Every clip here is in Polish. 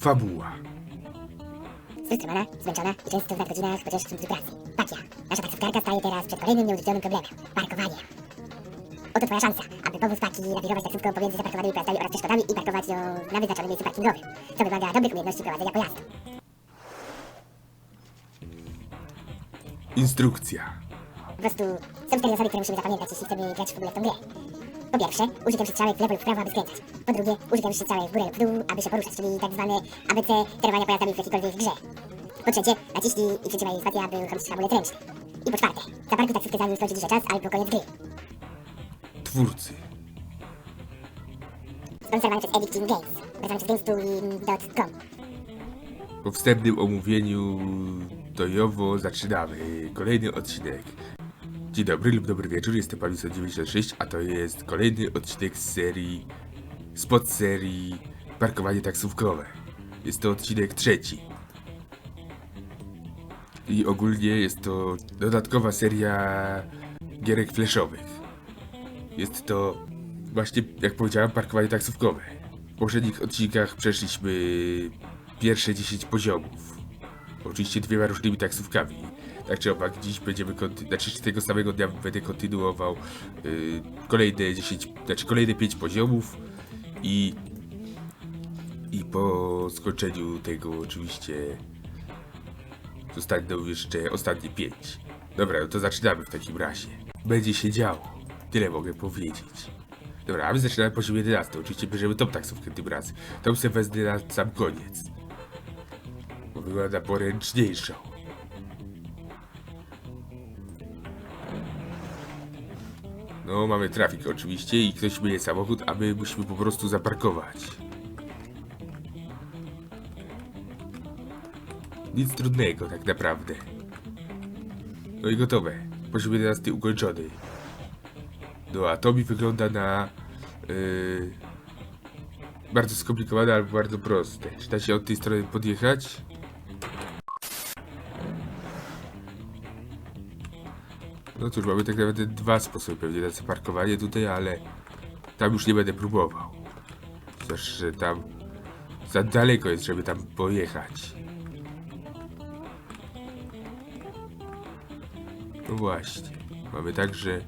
Fabuła. Zdecydowana, zmęczona i często w nadgodzinach chociaż w pracy. Patia, nasza taksówkarka staje teraz przed kolejnym nieuniknionym problemem. Parkowanie. Oto twoja szansa, aby pomóc Paki nawigować taksówką pomiędzy zaparkowanymi pojazdami oraz przeszkodami i parkować ją na wyznaczonym miejscu parkingowym, co wymaga dobrych umiejętności prowadzenia pojazdu. Instrukcja. Po prostu są cztery zasady, które musimy zapamiętać, jeśli chcemy grać w ogóle w tą grę. Po pierwsze, użyciem strzałek w lewo lub w prawo, aby skręcać. Po drugie, użyciem strzałek w górę lub w dół, aby się poruszać, czyli tak zwane ABC kierowania pojazdami w jakiejkolwiek grze. Po trzecie, naciśnij i przytrzymaj spację, aby uruchomić hamulec ręczny. I po czwarte, zaparkuj taksówkę zanim skończy dzisiaj czas albo koniec gry. Twórcy. Sponsorowany przez Epic Team Games. Wezwany przez GamesTool.com. Po wstępnym omówieniu dojowo zaczynamy kolejny odcinek. Dzień dobry lub dobry wieczór, jestem Paliso96, a to jest kolejny odcinek z serii, spod serii Parkowanie taksówkowe. Jest to odcinek trzeci. I ogólnie jest to dodatkowa seria gierek flashowych. Jest to właśnie, jak powiedziałem, parkowanie taksówkowe. W poprzednich odcinkach przeszliśmy pierwsze 10 poziomów. Oczywiście dwiema różnymi taksówkami. Tak czy owak, dziś będziemy znaczy tego samego dnia będę kontynuował yy, kolejne 10, znaczy kolejne 5 poziomów i i po skończeniu tego oczywiście zostaną jeszcze ostatnie 5. Dobra, no to zaczynamy w takim razie. Będzie się działo. Tyle mogę powiedzieć. Dobra, a my zaczynamy poziom 11. Oczywiście bierzemy tą taksówkę tym razem. Tą sobie wezmę na sam koniec. Bo wygląda poręczniejszą. No, mamy trafik oczywiście i ktoś myje samochód, a my musimy po prostu zaparkować. Nic trudnego tak naprawdę. No i gotowe. Poziom 11 ukończony. No a to mi wygląda na... Yy, bardzo skomplikowane albo bardzo proste. Czy da się od tej strony podjechać? No cóż, mamy tak naprawdę dwa sposoby pewnie na zaparkowanie tutaj, ale tam już nie będę próbował. Że tam za daleko jest, żeby tam pojechać. No właśnie. Mamy także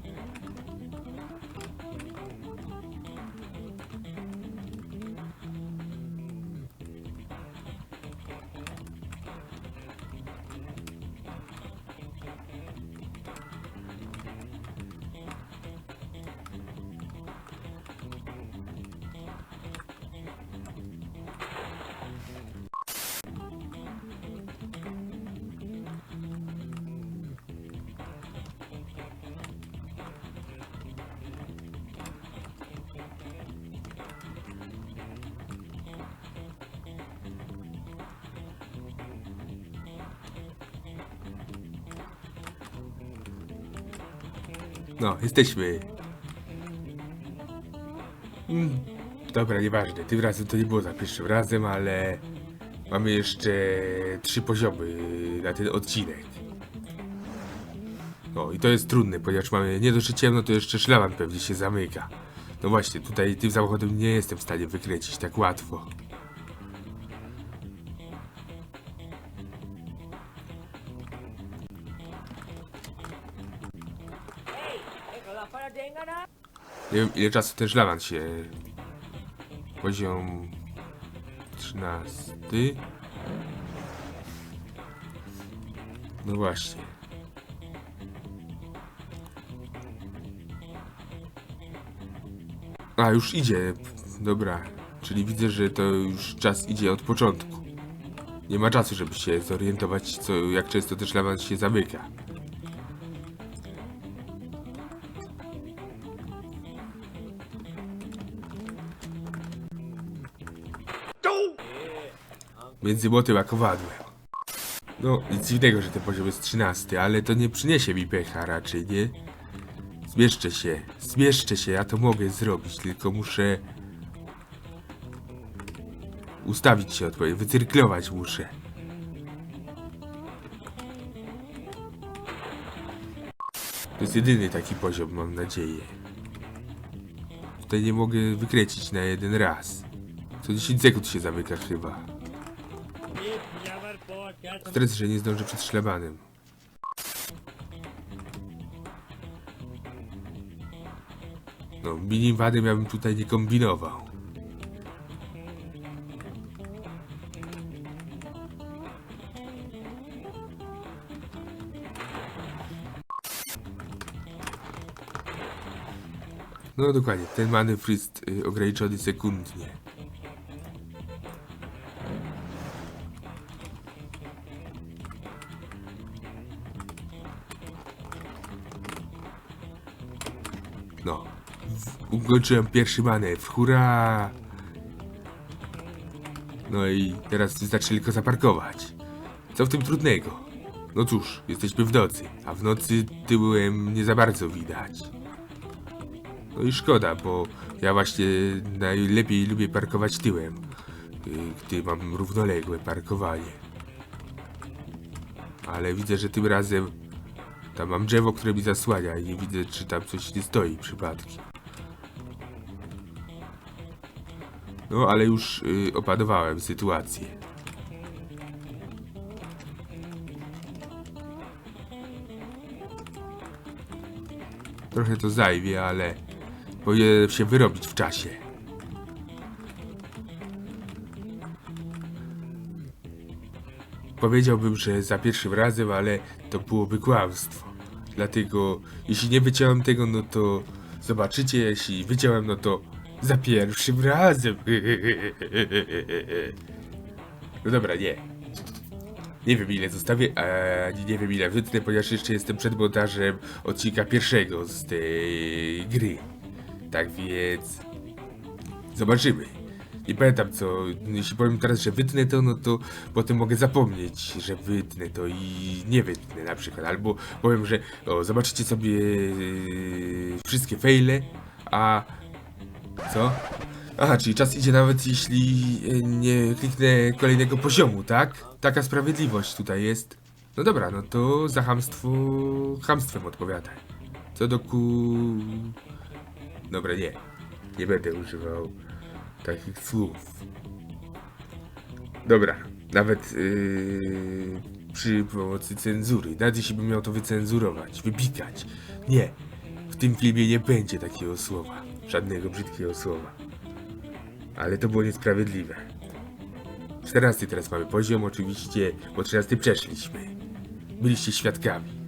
No, jesteśmy. Mm, dobra, nieważne. Tym razem to nie było za pierwszym razem, ale mamy jeszcze trzy poziomy na ten odcinek. No i to jest trudne, ponieważ mamy nie dość ciemno, to jeszcze szlaban pewnie się zamyka. No właśnie, tutaj tym samochodem nie jestem w stanie wykręcić tak łatwo. Ile czasu ten szlaban się... Poziom... 13... No właśnie. A, już idzie. Dobra. Czyli widzę, że to już czas idzie od początku. Nie ma czasu, żeby się zorientować, co, jak często ten szlaban się zamyka. Między młotem a kowadłem. No, nic dziwnego, że ten poziom jest 13, ale to nie przyniesie mi pecha raczej, nie? Zmieszczę się, zmieszczę się, ja to mogę zrobić, tylko muszę... Ustawić się odpowiednio, wycyrklować muszę. To jest jedyny taki poziom, mam nadzieję. Tutaj nie mogę wykręcić na jeden raz. Co 10 sekund się zamyka chyba. Stres, że nie zdążę przed szlabanem. No, mini wady ja bym tutaj nie kombinował. No dokładnie, ten manewr jest y, ograniczony sekundnie. No, ukończyłem pierwszy manewr, hurra! No i teraz wystarczy tylko zaparkować. Co w tym trudnego? No cóż, jesteśmy w nocy, a w nocy tyłem nie za bardzo widać. No i szkoda, bo ja właśnie najlepiej lubię parkować tyłem, gdy mam równoległe parkowanie. Ale widzę, że tym razem tam mam drzewo, które mi zasłania i nie widzę, czy tam coś nie stoi przypadkiem. No, ale już y, opanowałem sytuację. Trochę to zajmie, ale powinienem się wyrobić w czasie. Powiedziałbym, że za pierwszym razem, ale to byłoby kłamstwo. Dlatego, jeśli nie wyciąłem tego, no to zobaczycie, jeśli wyciąłem, no to za pierwszym razem. No dobra, nie. Nie wiem ile zostawię, ani nie wiem ile wytnę, ponieważ jeszcze jestem przed montażem odcinka pierwszego z tej gry. Tak więc... Zobaczymy. Nie pamiętam co, jeśli powiem teraz, że wytnę to, no to potem mogę zapomnieć, że wytnę to i nie wytnę na przykład. Albo powiem, że o, zobaczycie sobie yy, wszystkie faile, a... Co? Aha, czyli czas idzie nawet jeśli e, nie kliknę kolejnego poziomu, tak? Taka sprawiedliwość tutaj jest. No dobra, no to za hamstwo hamstwem odpowiadaj. Co do ku... Dobra, nie. Nie będę używał takich słów. Dobra, nawet yy, przy pomocy cenzury. Nawet jeśli bym miał to wycenzurować, wypikać. Nie, w tym filmie nie będzie takiego słowa. Żadnego brzydkiego słowa. Ale to było niesprawiedliwe. 14 teraz mamy poziom, oczywiście, bo 13 przeszliśmy. Byliście świadkami.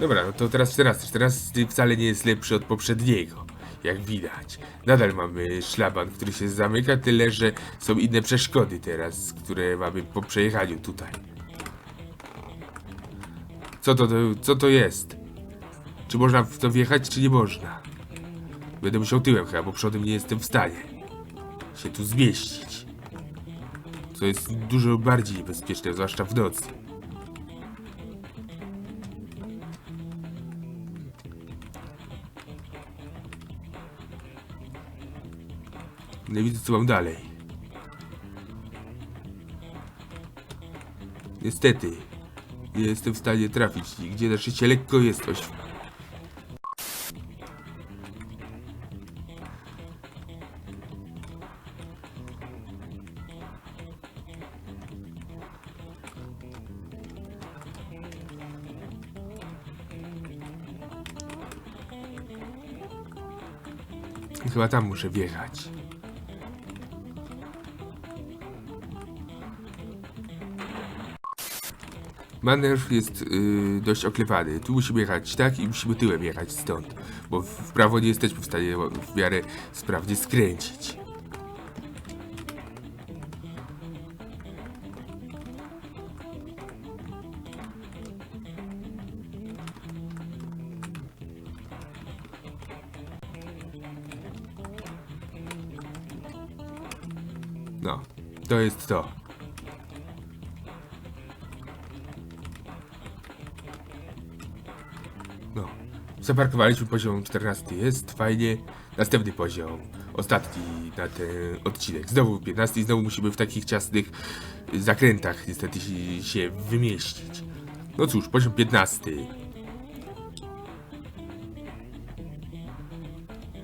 Dobra, no to teraz 14. 14 wcale nie jest lepszy od poprzedniego. Jak widać. Nadal mamy szlaban, który się zamyka, tyle że są inne przeszkody teraz, które mamy po przejechaniu tutaj. Co to, co to jest? Czy można w to wjechać, czy nie można? Będę musiał tyłem chyba, bo przodem nie jestem w stanie się tu zmieścić. Co jest dużo bardziej niebezpieczne, zwłaszcza w nocy. Nie widzę co mam dalej. Niestety, nie jestem w stanie trafić nigdzie, na szczęście lekko jest oś... Chyba tam muszę wjechać. Manewr jest yy, dość oklepany. Tu musimy jechać tak i musimy tyłem jechać stąd, bo w prawo nie jesteśmy w stanie w miarę sprawnie skręcić. No, to jest to. Zaparkowaliśmy poziom 14, jest fajnie. Następny poziom, ostatni na ten odcinek. Znowu 15 i znowu musimy w takich ciasnych zakrętach niestety się wymieścić. No cóż, poziom 15.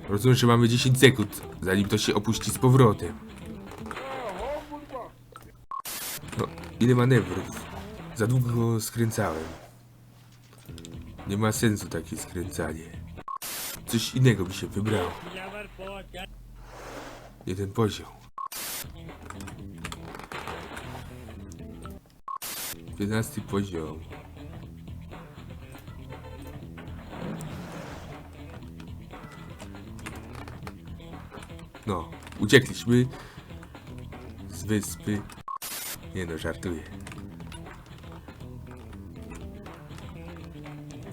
Rozumiem, że mamy 10 sekund, zanim to się opuści z powrotem. No, Ile manewrów? Za długo skręcałem. Nie ma sensu takie skręcanie. Coś innego mi się wybrało. Nie ten poziom. Jedenasty poziom. No, uciekliśmy z wyspy. Nie no, żartuję.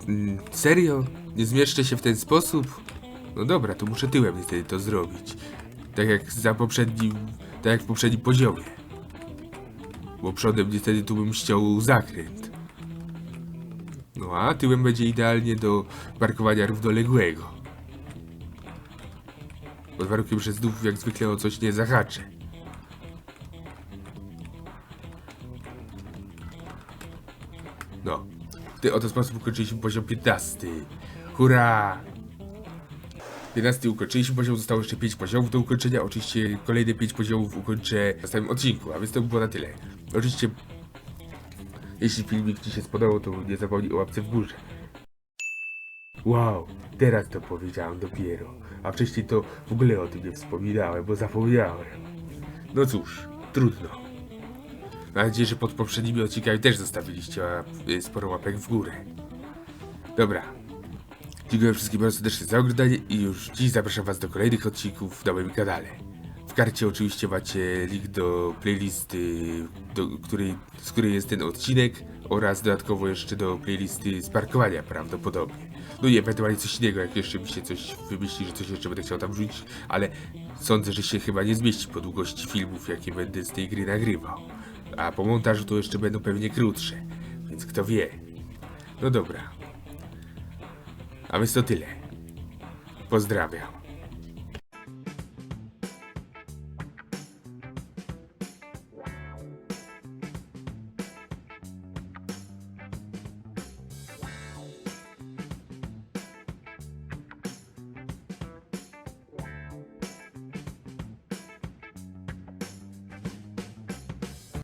Mm, serio? Nie zmieszczę się w ten sposób? No dobra, to muszę tyłem niestety to zrobić. Tak jak za poprzednim, tak jak w poprzednim poziomie. Bo przodem niestety tu bym ściął zakręt. No a tyłem będzie idealnie do parkowania równoległego. Pod warunkiem, że znów jak zwykle o coś nie zahaczę. Ten oto sposób ukończyliśmy poziom 15. Hurra! 15 ukończyliśmy poziom, zostało jeszcze 5 poziomów do ukończenia. Oczywiście kolejne 5 poziomów ukończę w następnym odcinku, a więc to by było na tyle. Oczywiście, jeśli filmik Ci się spodobał, to nie zapomnij o łapce w górze. Wow, teraz to powiedziałem dopiero. A wcześniej to w ogóle o tym nie wspominałem, bo zapomniałem. No cóż, trudno. Mam nadzieję, że pod poprzednimi odcinkami też zostawiliście e, sporo łapek w górę. Dobra. Dziękuję wszystkim bardzo serdecznie za oglądanie i już dziś zapraszam was do kolejnych odcinków na moim kanale. W karcie oczywiście macie link do playlisty, do której, z której jest ten odcinek oraz dodatkowo jeszcze do playlisty z parkowania prawdopodobnie. No i ewentualnie coś innego, jak jeszcze mi się coś wymyśli, że coś jeszcze będę chciał tam rzucić, ale sądzę, że się chyba nie zmieści po długości filmów, jakie będę z tej gry nagrywał. A po montażu to jeszcze będą pewnie krótsze, więc kto wie. No dobra. A więc to tyle. Pozdrawiam.